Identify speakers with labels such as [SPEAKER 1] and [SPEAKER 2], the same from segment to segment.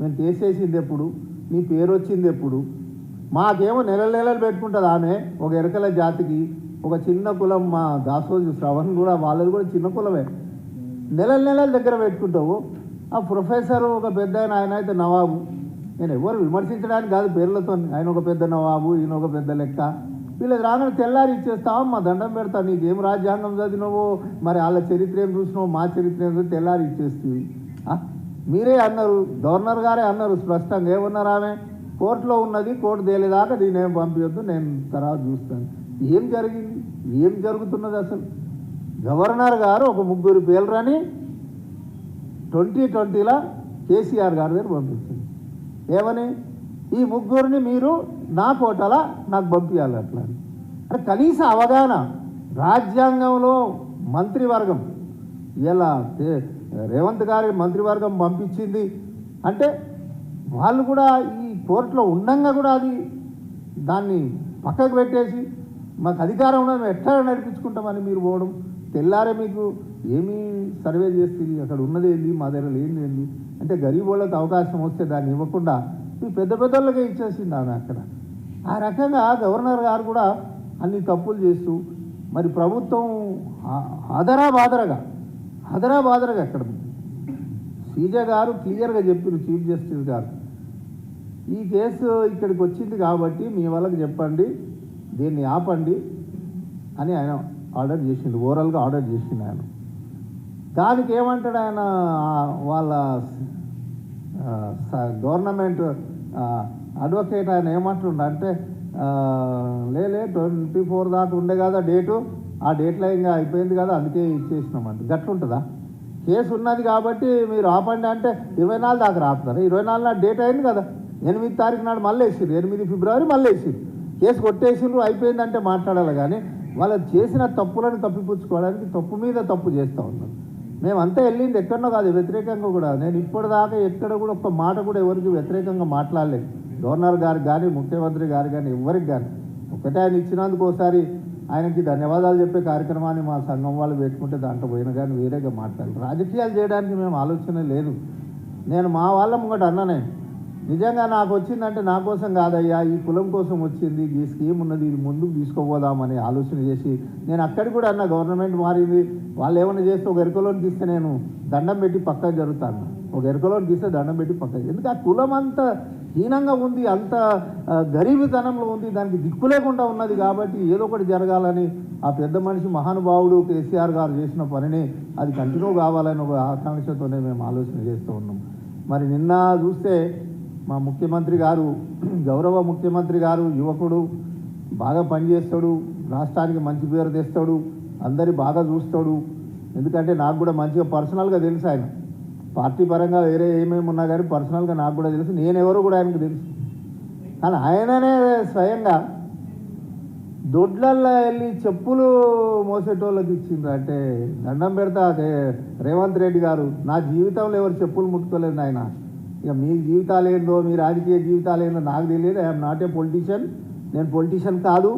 [SPEAKER 1] నేను చేసేసింది ఎప్పుడు? నీ పేరు వచ్చింది ఎప్పుడు? మాకేమో నెల నెలలు పెట్టుకుంటుంది ఆమె ఒక ఎరకల జాతికి ఒక చిన్న కులం మా దాసోజు శ్రవణ్ కూడా వాళ్ళది కూడా చిన్న కులమే. నెల నెలల దగ్గర పెట్టుకుంటావు. ఆ ప్రొఫెసర్ ఒక పెద్ద ఆయన ఆయన అయితే నవాబు. నేను ఎవరు విమర్శించడానికి కాదు పేర్లతో ఆయన ఒక పెద్ద నవాబు ఈయన ఒక పెద్ద లెక్క. వీళ్ళది రాగానే తెల్లారి ఇచ్చేస్తావు మా దండం పెడతా నీకేం రాజ్యాంగం చదివినవో మరి వాళ్ళ చరిత్ర ఏం చూసినావో మా చరిత్ర ఏం చూసి తెల్లారి ఇచ్చేస్తుంది. మీరే అన్నారు గవర్నర్ గారే అన్నారు స్పష్టంగా ఏమన్నారు ఆమె? కోర్టులో ఉన్నది కోర్టు తేలేదాకా నేనేం ఏం పంపించొద్దు నేను తర్వాత చూస్తాను. ఏం జరిగింది? ఏం జరుగుతున్నది అసలు? గవర్నర్ గారు ఒక ముగ్గురు పేర్లని ట్వంటీ ట్వంటీలో కేసీఆర్ గారి దగ్గర పంపించింది. ఏమని? ఈ ముగ్గురిని మీరు నా కోటల నాకు పంపించాలి అట్లా అని. అంటే కనీస అవగాహన రాజ్యాంగంలో మంత్రివర్గం ఇలా రేవంత్ గారి మంత్రివర్గం పంపించింది. అంటే వాళ్ళు కూడా ఈ కోర్టులో ఉండంగా కూడా అది దాన్ని పక్కకు పెట్టేసి మాకు అధికారం ఉన్నది ఎట్లా నడిపించుకుంటామని మీరు పోవడం. తెల్లారే మీకు ఏమీ సర్వే చేస్తుంది అక్కడ ఉన్నది ఏంది? మా దగ్గర లేనిది ఏంది? అంటే గరీబ్ వాళ్ళకి అవకాశం వస్తే దాన్ని ఇవ్వకుండా మీ పెద్ద పెద్దోళ్ళకే ఇచ్చేసింది ఆమె అక్కడ. ఆ రకంగా గవర్నర్ గారు కూడా అన్ని తప్పులు చేస్తూ మరి ప్రభుత్వం ఆదరా బాదరగా ఆదరా బాదరగా అక్కడ సీజ గారు క్లియర్గా చెప్పారు చీఫ్ జస్టిస్ గారు. ఈ కేసు ఇక్కడికి వచ్చింది కాబట్టి మీ వాళ్ళకి చెప్పండి దీన్ని ఆపండి అని ఆయన ఆర్డర్ చేసిండు ఓవరాల్గా ఆర్డర్ చేసిండు ఆయన. దానికి ఏమంటాడు ఆయన వాళ్ళ స- గవర్నమెంట్ అడ్వకేట్ ఆయన ఏమంటుండ అంటే లేలే ట్వంటీ ఫోర్ దాకా ఉండే కదా డేటు ఆ డేట్లో ఇంకా అయిపోయింది కదా అందుకే ఇచ్చేసినాం ఇచ్చేసినామంట గట్లుంటుందా? కేసు ఉన్నది కాబట్టి మీరు ఆపండి అంటే ఇరవై నాలుగు దాకా రాపుతారు? ఇరవై నాలుగు నాడు డేట్ అయింది కదా. ఎనిమిది తారీఖు నాడు మళ్ళీ వేసిరు ఎనిమిది ఫిబ్రవరి మళ్ళీ వేసిరు కేసు కొట్టేసిండ్రు అయిపోయిందంటే మాట్లాడాలి కానీ వాళ్ళు చేసిన తప్పులను తప్పిపుచ్చుకోవడానికి తప్పు మీద తప్పు చేస్తూ ఉన్నారు. మేమంతా వెళ్ళింది ఎక్కడనో కాదు వ్యతిరేకంగా కూడా. నేను ఇప్పటిదాకా ఎక్కడ కూడా ఒక్క మాట కూడా ఎవరికి వ్యతిరేకంగా మాట్లాడలేదు. గవర్నర్ గారికి కానీ ముఖ్యమంత్రి గారు కానీ ఎవరికి కానీ. ఒకటే ఆయన ఇచ్చినందుకు ఒకసారి ఆయనకి ధన్యవాదాలు చెప్పే కార్యక్రమాన్ని మా సంఘం వాళ్ళు పెట్టుకుంటే దాంట్లో పోయినా కానీ వేరేగా మాట్లాడారు. రాజకీయాలు చేయడానికి మేము ఆలోచన లేదు. నేను మా వాళ్ళ ముంగట అన్ననే. నిజంగా నాకు వచ్చిందంటే నా కోసం కాదయ్యా ఈ కులం కోసం వచ్చింది ఈ స్కీమ్ ఉన్నది ఇది ముందుకు తీసుకుపోదామని ఆలోచన చేసి నేను అక్కడికి కూడా అన్న గవర్నమెంట్ మారింది. వాళ్ళు ఏమైనా చేస్తే ఒక ఎరుకలోని తీస్తే నేను దండం పెట్టి పక్కకు జరుగుతాను. ఒక ఎరుకలోని తీస్తే దండం పెట్టి పక్కకు ఎందుకంటే ఆ కులం అంతా హీనంగా ఉంది అంత గరీబితనంలో ఉంది దానికి దిక్కు లేకుండా ఉన్నది కాబట్టి ఏదో ఒకటి జరగాలని ఆ పెద్ద మనిషి మహానుభావుడు కేసీఆర్ గారు చేసిన పనిని అది కంటిన్యూ కావాలని ఒక ఆకాంక్షతోనే మేము ఆలోచన చేస్తూ ఉన్నాం. మరి నిన్న చూస్తే మా ముఖ్యమంత్రి గారు గౌరవ ముఖ్యమంత్రి గారు యువకుడు బాగా పనిచేస్తాడు రాష్ట్రానికి మంచి పేరు తెస్తాడు అందరి బాగా చూస్తాడు. ఎందుకంటే నాకు కూడా మంచిగా పర్సనల్గా తెలుసు ఆయన. పార్టీ పరంగా వేరే ఏమేమి ఉన్నా కానీ పర్సనల్గా నాకు కూడా తెలుసు. నేనెవరో కూడా ఆయనకు తెలుసు. కానీ ఆయననే స్వయంగా దొడ్లల్లో వెళ్ళి చెప్పులు మోసేటోళ్ళకి ఇచ్చిండ్రు. అంటే దండం పెడతా రేవంత్ రెడ్డి గారు నా జీవితంలో ఎవరు చెప్పులు ముట్టుకోలేదు ఆయన ఇక మీ జీవితాలు ఏందో మీ రాజకీయ జీవితాలు ఏందో నాకు తెలియదు. ఐఎమ్ నాట్ ఏ పొలిటీషియన్ నేను పొలిటీషియన్ కాదు.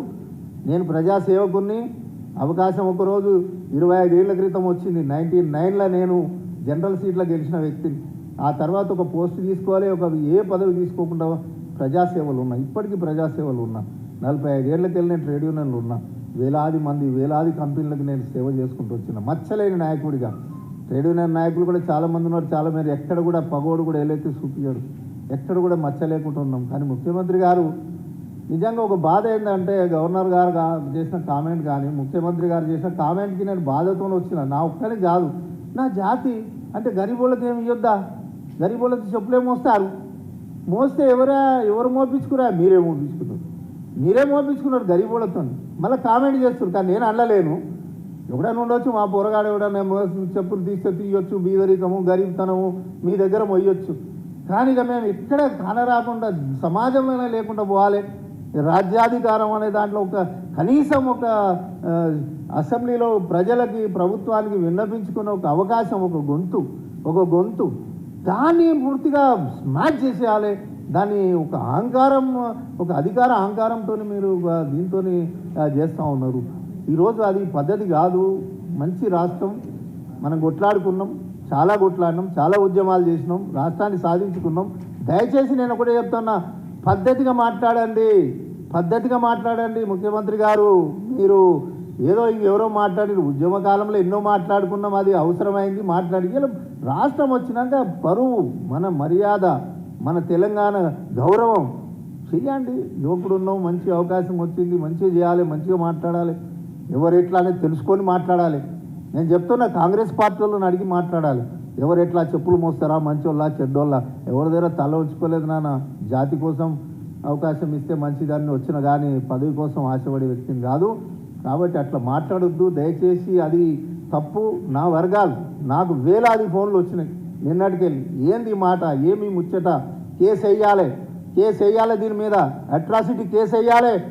[SPEAKER 1] నేను ప్రజాసేవకుని అవకాశం ఒకరోజు ఇరవై ఐదేళ్ళ క్రితం వచ్చింది. నైన్టీన్ నైన్లో నేను జనరల్ సీట్లో గెలిచిన వ్యక్తిని ఆ తర్వాత ఒక పోస్ట్ తీసుకోవాలి ఒక ఏ పదవి తీసుకోకుండా ప్రజాసేవలు ఉన్నా. ఇప్పటికీ ప్రజాసేవలు ఉన్నా. నలభై ఐదేళ్ళకి వెళ్ళిన నేను ట్రేడ్ యూనియన్లు ఉన్నా. వేలాది మంది వేలాది కంపెనీలకు నేను సేవ చేసుకుంటూ వచ్చిన. మచ్చలేని నాయకుడిగా. ట్రేడ్ యూనియన్ నాయకులు కూడా చాలామంది ఉన్నారు. చాలామంది ఎక్కడ కూడా పగోడు కూడా ఏలైతే చూపించాడు. ఎక్కడ కూడా మచ్చలేకుండా ఉన్నాం. కానీ ముఖ్యమంత్రి గారు నిజంగా ఒక బాధ ఏంటంటే గవర్నర్ గారు చేసిన కామెంట్ కానీ ముఖ్యమంత్రి గారు చేసిన కామెంట్కి నేను బాధతో వచ్చిన. నా ఒక్కరికి కాదు. నా జాతి అంటే గరీబోళ్ళకి ఏమి ఇవ్వద్దా గరీబోళ్ళకి చెప్పులే మోస్తారు. మోస్తే ఎవరా? ఎవరు మోపించుకురా? మీరే మోపించుకున్నారు. మీరే మోపించుకున్నారు గరీబోళ్ళతో మళ్ళీ కామెంట్ చేస్తున్నారు కానీ నేను అనలేను. ఎవడైనా ఉండొచ్చు మా పొరగాడు ఎవడైనా చెప్పులు తీస్తే తీయొచ్చు బీదరికము గరీబ్తనము మీ దగ్గర మొయ్యొచ్చు. కానీ ఇక మేము ఇక్కడ కానరాకుండా సమాజంలోనే లేకుండా పోవాలి. రాజ్యాధికారం అనే దాంట్లో ఒక కనీసం ఒక అసెంబ్లీలో ప్రజలకి ప్రభుత్వానికి విన్నపించుకున్న ఒక అవకాశం ఒక గొంతు ఒక గొంతు. దాన్ని పూర్తిగా స్మాచ్ చేసేయాలి. దాన్ని ఒక అహంకారం ఒక అధికార అహంకారంతో మీరు దీంతో చేస్తూ ఉన్నారు. ఈరోజు అది పద్ధతి కాదు. మంచి రాష్ట్రం. మనం కొట్లాడుకున్నాం. చాలా కొట్లాడినాం. చాలా ఉద్యమాలు చేసినాం. రాష్ట్రాన్ని సాధించుకున్నాం. దయచేసి నేను ఒకటే చెప్తున్నా. పద్ధతిగా మాట్లాడండి. పద్ధతిగా మాట్లాడండి ముఖ్యమంత్రి గారు. మీరు ఏదో ఎవరో మాట్లాడిరు. ఉద్యమ కాలంలో ఎన్నో మాట్లాడుకున్నాం అది అవసరమైంది మాట్లాడి రాష్ట్రం వచ్చినాక పరువు మన మర్యాద మన తెలంగాణ గౌరవం చెయ్యండి. యువకుడు ఉన్నావు మంచి అవకాశం వచ్చింది మంచిగా చేయాలి మంచిగా మాట్లాడాలి. ఎవరు ఎట్లా అనేది తెలుసుకొని మాట్లాడాలి. నేను చెప్తున్నా కాంగ్రెస్ పార్టీ వాళ్ళని అడిగి మాట్లాడాలి. ఎవరు ఎట్లా చెప్పులు మోస్తారా మంచోళ్ళ చెడ్డోళ్ళ? ఎవరి దగ్గర తల ఉంచుకోలేదు నాన్న. జాతి కోసం అవకాశం ఇస్తే మంచిదాన్ని వచ్చిన కానీ పదవి కోసం ఆశపడే వ్యక్తిని కాదు. కాబట్టి అట్లా మాట్లాడొద్దు. దయచేసి అది తప్పు. నా వర్గాలు నాకు వేలాది ఫోన్లు వచ్చినాయి నిన్నటికెళ్ళి. ఏంది మాట? ఏమి ముచ్చట? కేసు వేయాలి. కేసు వేయాలి దీని మీద. అట్రాసిటీ కేసు వేయాలి.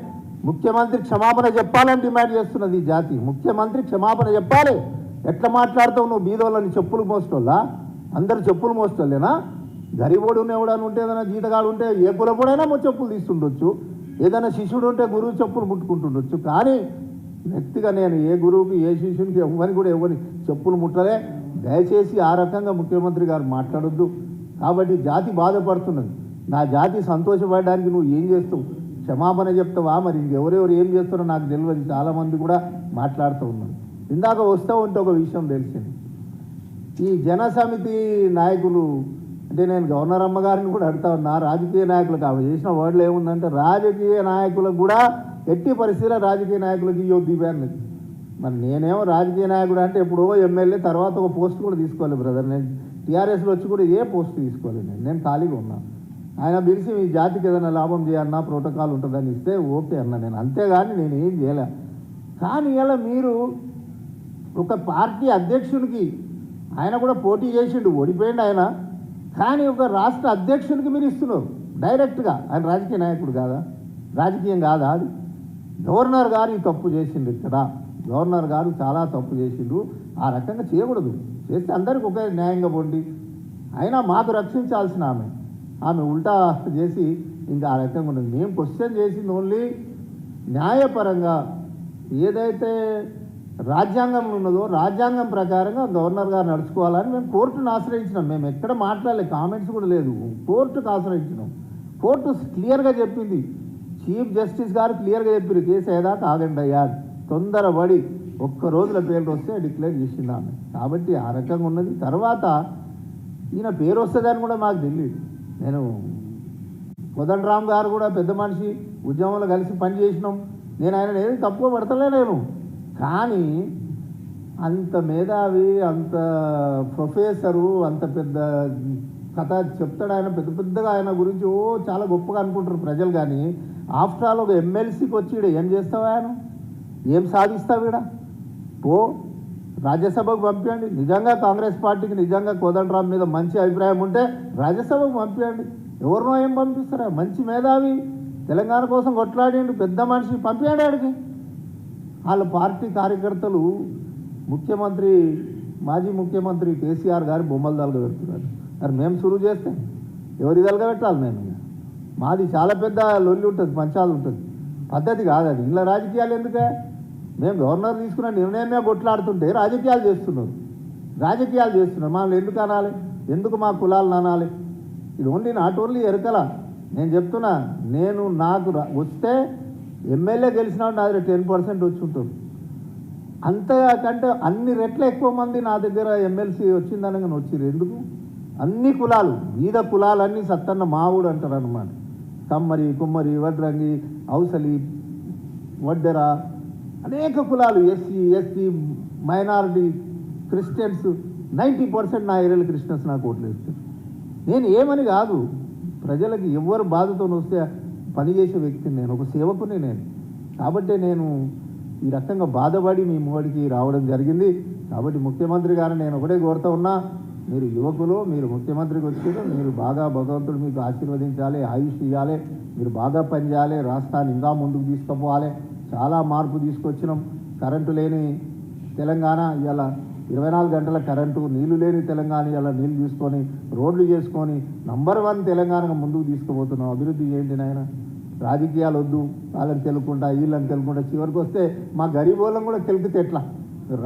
[SPEAKER 1] ముఖ్యమంత్రి క్షమాపణ చెప్పాలని డిమాండ్ చేస్తున్నది ఈ జాతి. ముఖ్యమంత్రి క్షమాపణ చెప్పాలి. ఎట్లా మాట్లాడతావు నువ్వు? బీదోళ్ళని చెప్పులు మోస్తోళ్ళా? అందరు చెప్పులు మోస్తోళ్ళేనా? గరిబోడు ఎవడని ఉంటే ఏదైనా జీతగాడు ఉంటే ఏ కులపోడైనా చెప్పులు తీస్తుండొచ్చు. ఏదైనా శిష్యుడు ఉంటే గురువు చెప్పులు ముట్టుకుంటుండొచ్చు. కానీ వ్యక్తిగా నేను ఏ గురువుకి ఏ శిష్యునికి ఎవరిని కూడా ఎవరిని చెప్పులు ముట్టలే. దయచేసి ఆ రకంగా ముఖ్యమంత్రి గారు మాట్లాడొద్దు. కాబట్టి జాతి బాధపడుతున్నది. నా జాతి సంతోషపడడానికి నువ్వు ఏం చేస్తావు? క్షమాపణ చెప్తావా? మరి ఇంకెవరెవరు ఏం చేస్తారో నాకు తెలియదు. చాలామంది కూడా మాట్లాడుతూ ఉన్నారు. ఇందాక వస్తూ ఉంటే ఒక విషయం తెలిసింది. ఈ జన సమితి నాయకులు అంటే నేను గవర్నర్ అమ్మగారిని కూడా అడుగుతా ఉన్నా రాజకీయ నాయకులకు ఆమె చేసిన వర్డ్లు ఏముందంటే రాజకీయ నాయకులకు కూడా ఎట్టి పరిస్థితిలో రాజకీయ నాయకులకు ఇవ్వద్దు ఇవన్నీ మరి నేనేమో రాజకీయ నాయకుడు అంటే ఎప్పుడో ఎమ్మెల్యే తర్వాత ఒక పోస్ట్ కూడా తీసుకోవాలి బ్రదర్. నేను టీఆర్ఎస్లో వచ్చి కూడా ఏ పోస్ట్ తీసుకోవాలి నేను. నేను ఖాళీగా ఉన్నాను ఆయన పిలిచి మీ జాతికి ఏదైనా లాభం చేయన్నా ప్రోటోకాల్ ఉంటుందని ఇస్తే ఓకే అన్న నేను. అంతేగాని నేను ఏం చేయలే. కానీ ఇలా మీరు ఒక పార్టీ అధ్యక్షునికి ఆయన కూడా పోటీ చేసిండు ఓడిపోయిండు ఆయన. కానీ ఒక రాష్ట్ర అధ్యక్షునికి మీరు ఇస్తున్నారు. డైరెక్ట్గా. ఆయన రాజకీయ నాయకుడు కాదా? రాజకీయం కాదా అది? గవర్నర్ గారు ఈ తప్పు చేసిండు ఇక్కడ. గవర్నర్ గారు చాలా తప్పు చేసిండు ఆ రకంగా చేయకూడదు. చేస్తే అందరికి ఒకే న్యాయంగా పొండి. అయినా మాకు రక్షించాల్సిన ఆమె. ఆమె ఉల్టా చేసి ఇంకా ఆ రకంగా ఉండదు మేము క్వశ్చన్ చేసింది ఓన్లీ న్యాయపరంగా ఏదైతే రాజ్యాంగంలో ఉన్నదో రాజ్యాంగం ప్రకారంగా గవర్నర్ గారు నడుచుకోవాలని మేము కోర్టును ఆశ్రయించినాం. మేము ఎక్కడ మాట్లాడలేదు కామెంట్స్ కూడా లేదు. కోర్టుకు ఆశ్రయించినాం. కోర్టు క్లియర్గా చెప్పింది. చీఫ్ జస్టిస్ గారు క్లియర్గా చెప్పారు కేసు ఏదా కాదండి అయ్యా. తొందరపడి ఒక్క రోజుల పేర్లు వస్తే డిక్లేర్ చేసింది ఆమె. కాబట్టి ఆ రకంగా ఉన్నది. తర్వాత ఈయన పేరు వస్తుందని కూడా మాకు తెలియదు నేను రామ్ గారు కూడా పెద్ద మనిషి ఉద్యమంలో కలిసి పనిచేసినాం నేను ఆయన ఏది తక్కువ పడతలే నేను. కానీ అంత మేధావి అంత ప్రొఫెసరు అంత పెద్ద కథ చెప్తాడు ఆయన పెద్ద పెద్దగా ఆయన గురించి ఓ చాలా గొప్పగా అనుకుంటారు ప్రజలు కానీ. ఆఫ్టర్ ఆల్ ఒక ఎమ్మెల్సీకి వచ్చి ఏం చేస్తావు ఆయన? ఏం సాధిస్తావు ఈడ? పో రాజ్యసభకు పంపించండి నిజంగా కాంగ్రెస్ పార్టీకి నిజంగా కోదండరాం మీద మంచి అభిప్రాయం ఉంటే రాజ్యసభకు పంపించండి ఎవరినో ఏం పంపిస్తారా? మంచి మేధావి. తెలంగాణ కోసం కొట్లాడిండు. పెద్ద మనిషి పంపించాడు ఆడికి. వాళ్ళ పార్టీ కార్యకర్తలు ముఖ్యమంత్రి మాజీ ముఖ్యమంత్రి కేసీఆర్ గారి బొమ్మలు తలగబెడుతున్నారు. మరి మేము సురువు చేస్తే ఎవరి తలగబెట్టాలి నేను మాది చాలా పెద్ద లొల్లి ఉంటుంది పంచాలు ఉంటుంది. పద్ధతి కాదు అది. ఇంట్లో రాజకీయాలు ఎందుకే? మేము గవర్నర్ తీసుకున్న నిర్ణయమే కొట్లాడుతుంటే రాజకీయాలు చేస్తున్నారు. రాజకీయాలు చేస్తున్నారు. మమ్మల్ని ఎందుకు అనాలి? ఎందుకు మా కులాలను అనాలి? ఇది ఓన్లీ నాట్ ఓన్లీ ఎరుకల. నేను చెప్తున్నా నేను నాకు వస్తే ఎమ్మెల్యే గెలిచిన నా దగ్గర టెన్ పర్సెంట్ వచ్చి ఉంటుంది. అంతకంటే అన్ని రెట్ల ఎక్కువ మంది నా దగ్గర ఎమ్మెల్సీ వచ్చిందనగా వచ్చిర్రు. ఎందుకు? అన్ని కులాలు వీధ కులాలన్నీ సత్తన్న మావుడు అంటారు అనమాట కమ్మరి కుమ్మరి వడ్రంగి ఔసలి వడ్డెర అనేక కులాలు SC ST minority Christians ninety percent నా ఏరియాలో క్రిస్టియన్స్ నాకు ఓట్లు వేస్తారు. నేను ఏమని కాదు ప్రజలకి ఎవరు బాధతో వస్తే పని చేసే వ్యక్తిని నేను ఒక సేవకుని నేను. కాబట్టి నేను ఈ రకంగా బాధపడి మీ మూడికి రావడం జరిగింది. కాబట్టి ముఖ్యమంత్రి గారిని నేను ఒకటే కోరుతా ఉన్నా మీరు యువకులు మీరు ముఖ్యమంత్రికి వచ్చారు మీరు బాగా భగవంతుడు మీకు ఆశీర్వదించాలి ఆయుష్ ఇవ్వాలి మీరు బాగా పనిచేయాలి రాష్ట్రాన్ని ఇంకా ముందుకు తీసుకుపోవాలి. చాలా మార్పు తీసుకొచ్చినాం. కరెంటు లేని తెలంగాణ ఇవాళ ఇరవై నాలుగు గంటల కరెంటు నీళ్ళు లేని తెలంగాణ ఇలా నీళ్ళు తీసుకొని రోడ్లు చేసుకొని నంబర్ వన్ తెలంగాణకు ముందుకు తీసుకుపోతున్నాం. అభివృద్ధి ఏంటి నాయన. రాజకీయాలు వద్దు వాళ్ళని తెలుకుంటా వీళ్ళని తెలుకుంటా. చివరికి వస్తే మా గరీబ్ వాళ్ళని కూడా తెలిపితే ఎట్లా?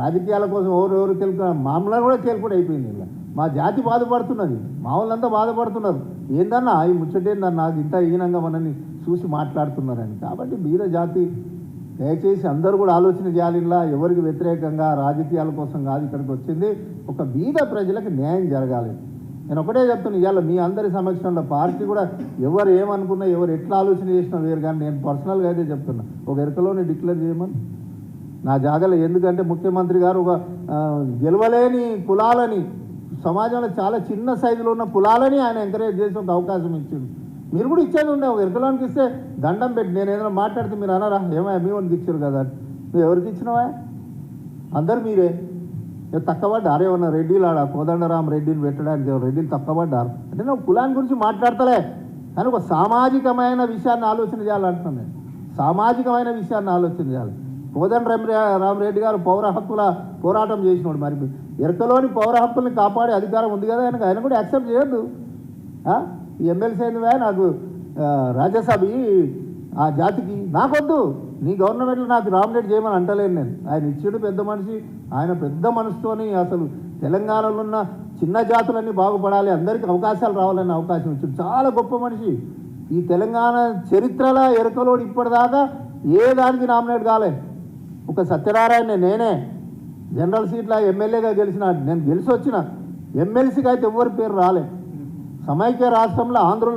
[SPEAKER 1] రాజకీయాల కోసం ఎవరు ఎవరు తెలుపు మామూలు కూడా తెలుపుడు అయిపోయింది ఇలా మా జాతి బాధపడుతున్నది. మా వాళ్ళంతా బాధపడుతున్నారు. ఏందన్నా ఈ ముచ్చటేందన్నా ఇంత హీనంగా మనని చూసి మాట్లాడుతున్నారని. కాబట్టి బీద జాతి దయచేసి అందరూ కూడా ఆలోచన చేయాలి ఇలా. ఎవరికి వ్యతిరేకంగా రాజకీయాల కోసం కాదు ఇక్కడికి వచ్చింది. ఒక బీద ప్రజలకు న్యాయం జరగాలి. నేను ఒకటే చెప్తున్నా ఇవాళ మీ అందరి సమక్షంలో పార్టీ కూడా ఎవరు ఏమనుకున్నా ఎవరు ఎట్లా ఆలోచన చేసినా వేరు. కానీ నేను పర్సనల్గా అయితే చెప్తున్నా ఒక ఎరుకలోని డిక్లేర్ చేయమని. నా జాగాలో ఎందుకంటే ముఖ్యమంత్రి గారు ఒక గెలవలేని కులాలని సమాజంలో చాలా చిన్న సైజులో ఉన్న కులాలని ఆయన ఎంకరేజ్ చేసి ఒక అవకాశం ఇచ్చింది మీరు కూడా ఇచ్చేది ఉండే ఒక ఎరకలోనికి ఇస్తే దండం పెట్టి నేను ఏదైనా మాట్లాడితే మీరు అనరా? ఏమయ్యా మీ వాడికి ఇచ్చారు కదా నువ్వు ఎవరికి ఇచ్చినవా? అందరు మీరే. ఏ తక్కబడ్డారు ఏమన్నా రెడ్డిలు ఆడ? కోదండరాం రెడ్డిని పెట్టడానికి రెడ్డిని తక్కువడ్డారు అంటే నువ్వు కులాన్ని గురించి మాట్లాడతలే. కానీ ఒక సామాజికమైన విషయాన్ని ఆలోచన చేయాలంటున్నాను నేను. సామాజికమైన విషయాన్ని ఆలోచన చేయాలి. కోదండ రామ్ రామరెడ్డి గారు పౌర హక్కుల పోరాటం చేసినాడు మరి. ఎరకలోని పౌర హక్కుల్ని కాపాడే అధికారం ఉంది కదా ఆయనకు. ఆయన కూడా యాక్సెప్ట్ చేయొద్దు. ఎమ్మెల్సీ అయిందివే నాకు రాజ్యసభ ఆ జాతికి నాకొద్దు. నీ గవర్నమెంట్లో నాకు నామినేట్ చేయమని అంటలేను నేను. ఆయన ఇచ్చాడు పెద్ద మనిషి. ఆయన పెద్ద మనసుతోని అసలు తెలంగాణలో ఉన్న చిన్న జాతులన్నీ బాగుపడాలి. అందరికీ అవకాశాలు రావాలని అవకాశం ఇచ్చాడు. చాలా గొప్ప మనిషి. ఈ తెలంగాణ చరిత్రల ఎరకలోడు ఇప్పటిదాకా ఏ దానికి నామినేట్ కాలే. ఒక సత్యనారాయణ నేనే. జనరల్ సీట్లో ఎమ్మెల్యేగా గెలిచిన నేను గెలిచి వచ్చిన ఎమ్మెల్సీకి అయితే ఎవ్వరి పేరు రాలే. సమైక్య రాష్ట్రంలో ఆంధ్రలో